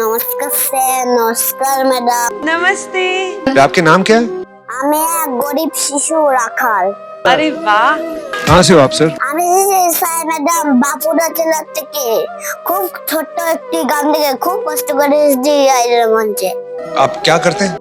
নমস্কার স্যার নমস্কার ম্যাডাম नमस्ते आपके नाम क्या है আমি এক গরিব শিশু রাখাল अरे वाह कहाँ से हो आप सर আমি এসেছি স্যার ম্যাডাম বাঁকুড়া জেলার থেকে খুব ছোট্ট একটি গান থেকে খুব কষ্ট করে এসেছি আইডের মঞ্চে आप क्या करते हैं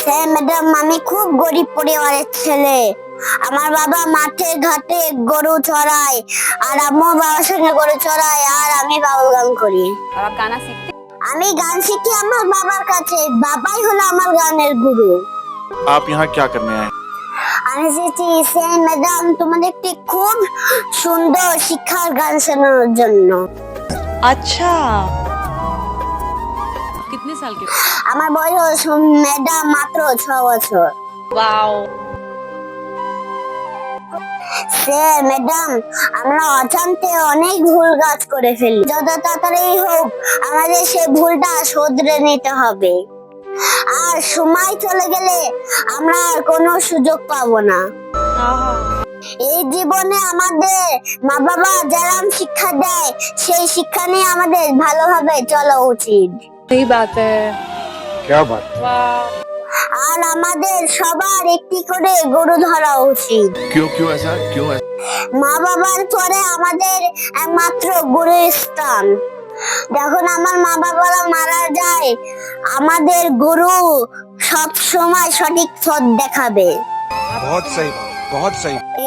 স্যার ম্যাডাম আমি খুব গরিব পরিবারের ছেলে আমার বাবা মাঠে ঘাটে গরু চড়ায় আর আম্মু বাবার সঙ্গে গরু চড়ায় আর আমি বাবুল গান করি और आप गाना सीखते আমি গান শিখি আমার বাবার কাছে বাবাই হলো আমার গানের গুরু आप यहाँ क्या करने आए আমি এসেছি স্যার ম্যাডাম তোমাদের একটি খুব সুন্দর শিক্ষার গান শোনানোর জন্য अच्छा कितने साल के আমার বয়স ম্যাডাম মাত্র ছ বছর वाओ স্যার ম্যাডাম আমরা অজান্তে অনেক ভুল কাজ করে ফেলি যত তাড়াতাড়ি হোক আমাদের সে ভুলটা শোধরে নিতে হবে আর সময় চলে গেলে আমরা আর কোনো সুযোগ পাবো না এই জীবনে আমাদের মা বাবা যেরকম শিক্ষা দেয় সেই শিক্ষা নিয়ে আমাদের ভালোভাবে চলা উচিত सही बात है क्या बात वाह আর আমাদের সবার একটি করে গরু ধরা উচিত। কেউ কেউ আছে কেউ মা বাবার পরে আমাদের একমাত্র গরুর স্থান। যখন আমার মা বাবারা মারা যায় আমাদের গরু সব সময় সঠিক পথ দেখাবে।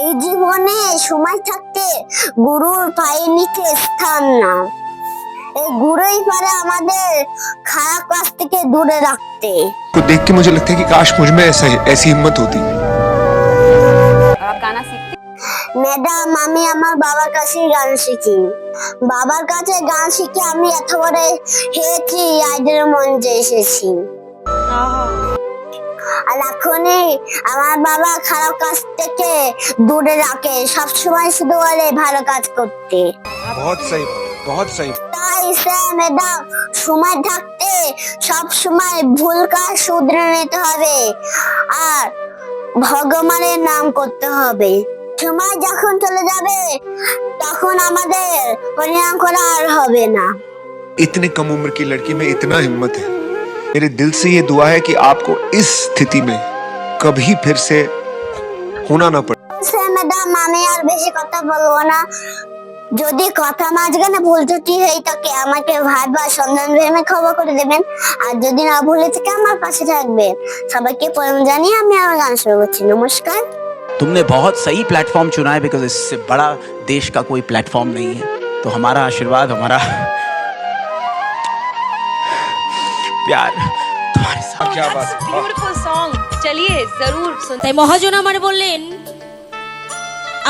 এই জীবনে সময় থাকতে গুরুর পায়ে নিচে স্থান না এই গুরুই পারে আমাদের খারাপ কাজ থেকে দূরে রাখতে को देख के मुझे लगता है कि काश मुझ में ऐसा ऐसी हिम्मत होती और आप गाना सीखते ম্যাডাম আমি আমার বাবার কাছে গান শিখি বাবার কাছে গান শিখে আমি এত বড় হয়েছি আইডের মঞ্চে এসেছি আর এখনই আমার বাবা খারাপ কাজ থেকে দূরে রাখে সবসময় শুধু বলে ভালো কাজ করতে बहुत सही बहुत सही তাই স্যার ম্যাডাম সময় থাকতে সব সময় ভুল কাজ শুধরে নিতে হবে আর ভগবানের নাম করতে হবে সময় যখন চলে যাবে তখন আমাদের পরিণাম করা আর হবে না इतने कम उम्र की लड़की में इतना हिम्मत है मेरे दिल से ये दुआ है कि आपको इस स्थिति में कभी फिर से होना ना पड़े স্যার ম্যাডাম আমি আর বেশি কথা বলবো না যদি কথা মাঝখানে ভুল ত্রুটি হয়ে থাকে আমাকে ভাই বা সন্ধান ভেবে খবর করে দেবেন আর যদি না ভুলে থেকে আমার পাশে থাকবেন সবাইকে প্রণাম জানিয়ে আমি আমার গান শুরু করছি নমস্কার तुमने बहुत सही प्लेटफॉर्म चुना है बिकॉज इससे बड़ा देश का कोई प्लेटफॉर्म नहीं है तो हमारा आशीर्वाद हमारा प्यार तुम्हारे साथ क्या बात है ब्यूटीफुल सॉन्ग चलिए जरूर सुन তাই মহাজন আমার বললেন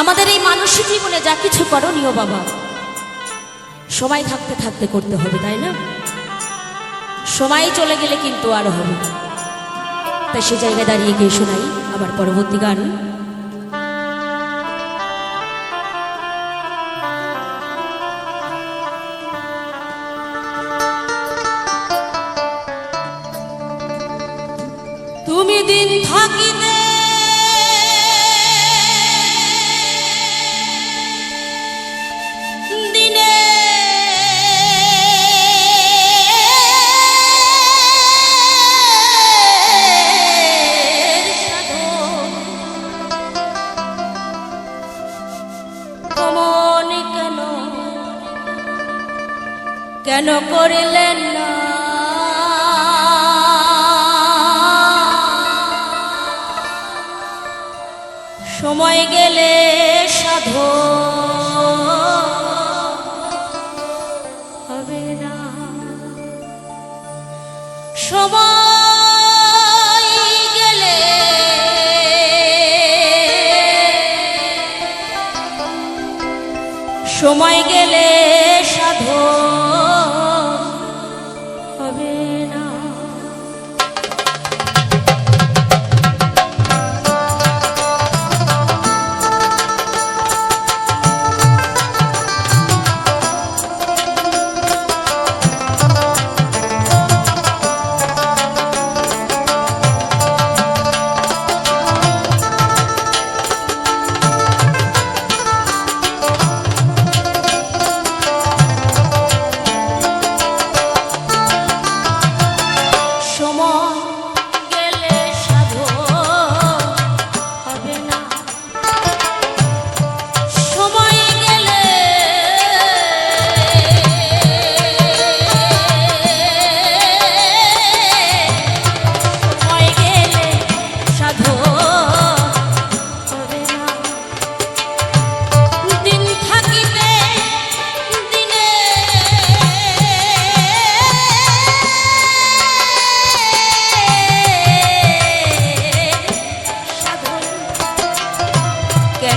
আমাদের এই মানসিক জীবনে যা কিছু করণীয় বাবা। সময় থাকতে থাকতে করতে হবে, তাই না? সময় চলে গেলে কিন্তু আর হবে। তাই সে জায়গায় দাঁড়িয়ে গিয়ে শোনাই আবার পরবর্তী গান। তুমি দিন থাকিতে কেন করিলেন সময় গেলে সাধো হবে না। সময় গেলে সময় গেলে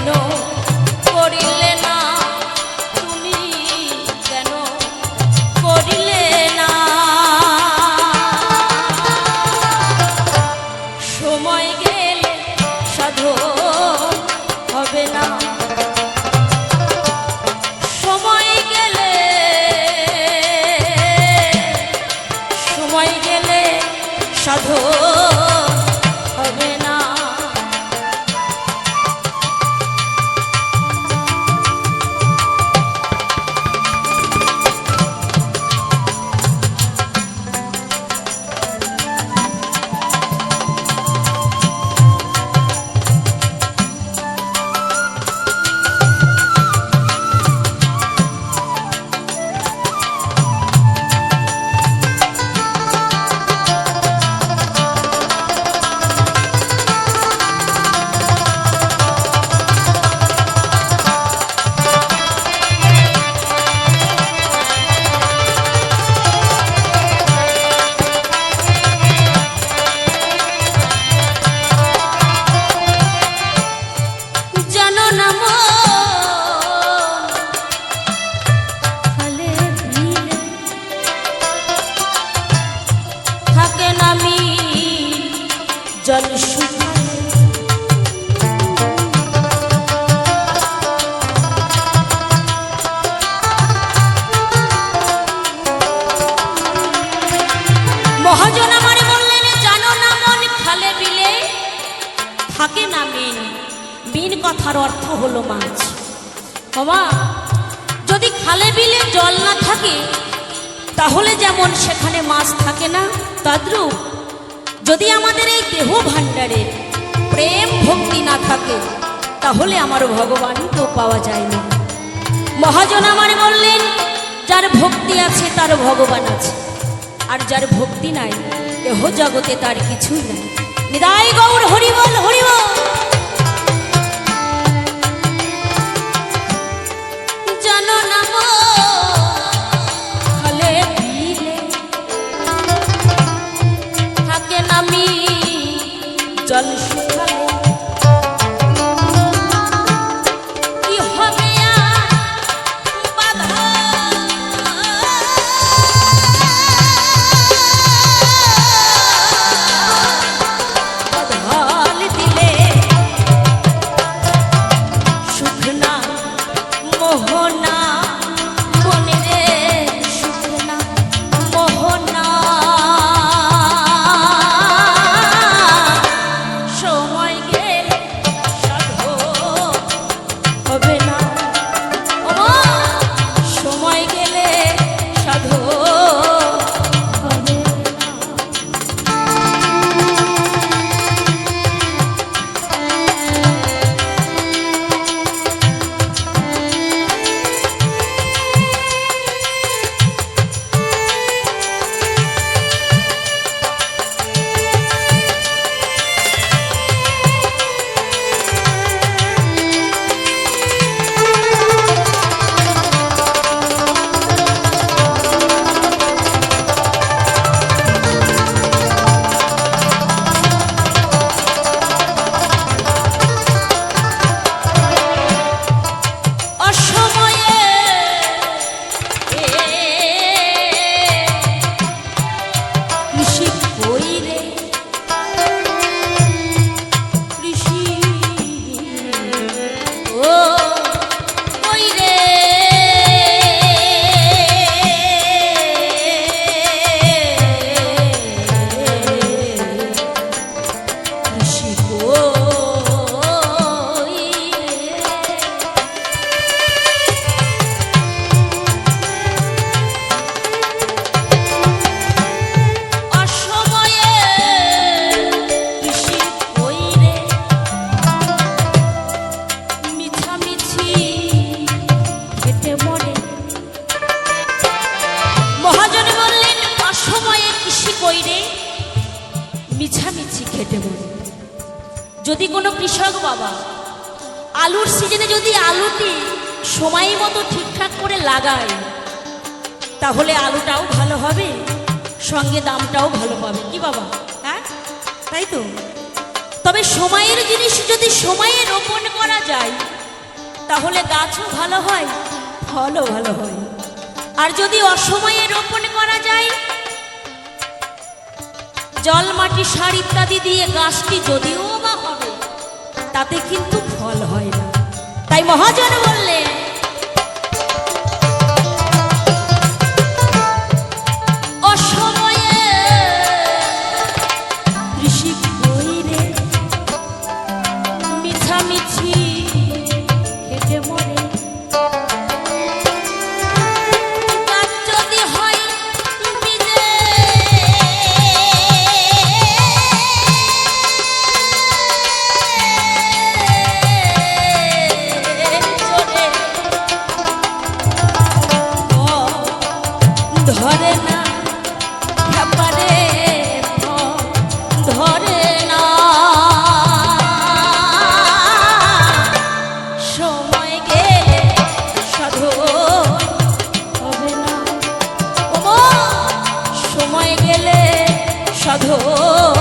no যেমন সেখানে মাছ থাকে না, তদ্রূপ। যদি আমাদের এই দেহ ভাণ্ডারে প্রেম ভক্তি না থাকে, তাহলে আমার ভগবানকেও পাওয়া যায় না। মহাজন আমার বললেন, যার ভক্তি আছে, তার ভগবান আছে। আর যার ভক্তি নাই, দেহ জগতে তার কিছুই নাই। নিদায় গৌর, হরিবল হরিবল! মিছামিছি খেটে মরে যদি কোনো কৃষক বাবা, আলুর সিজনে যদি আলুটি সময় মতো ঠিকঠাক করে লাগায়, তাহলে আলুটাও ভালো হবে, সঙ্গে দামটাও ভালো পাবে। কি বাবা? হ্যাঁ? তাই তো? তবে সময়ের জিনিস যদি সময়ে রোপণ করা যায়, তাহলে গাছও ভালো হয়, ফলও ভালো হয়। আর যদি অসময়ে রোপণ করা যায় জল, মাটি, সার ইত্যাদি দিয়ে গাছটি যদিও বা হবে, তাতে কিন্তু ফল হয় না। তাই মহাজন বললেন সাধু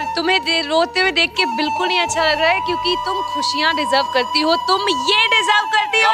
और तुम्हें रोते हुए देख के बिल्कुल नहीं अच्छा लग रहा है क्योंकि तुम खुशियाँ डिजर्व करती हो। तुम ये डिजर्व करती हो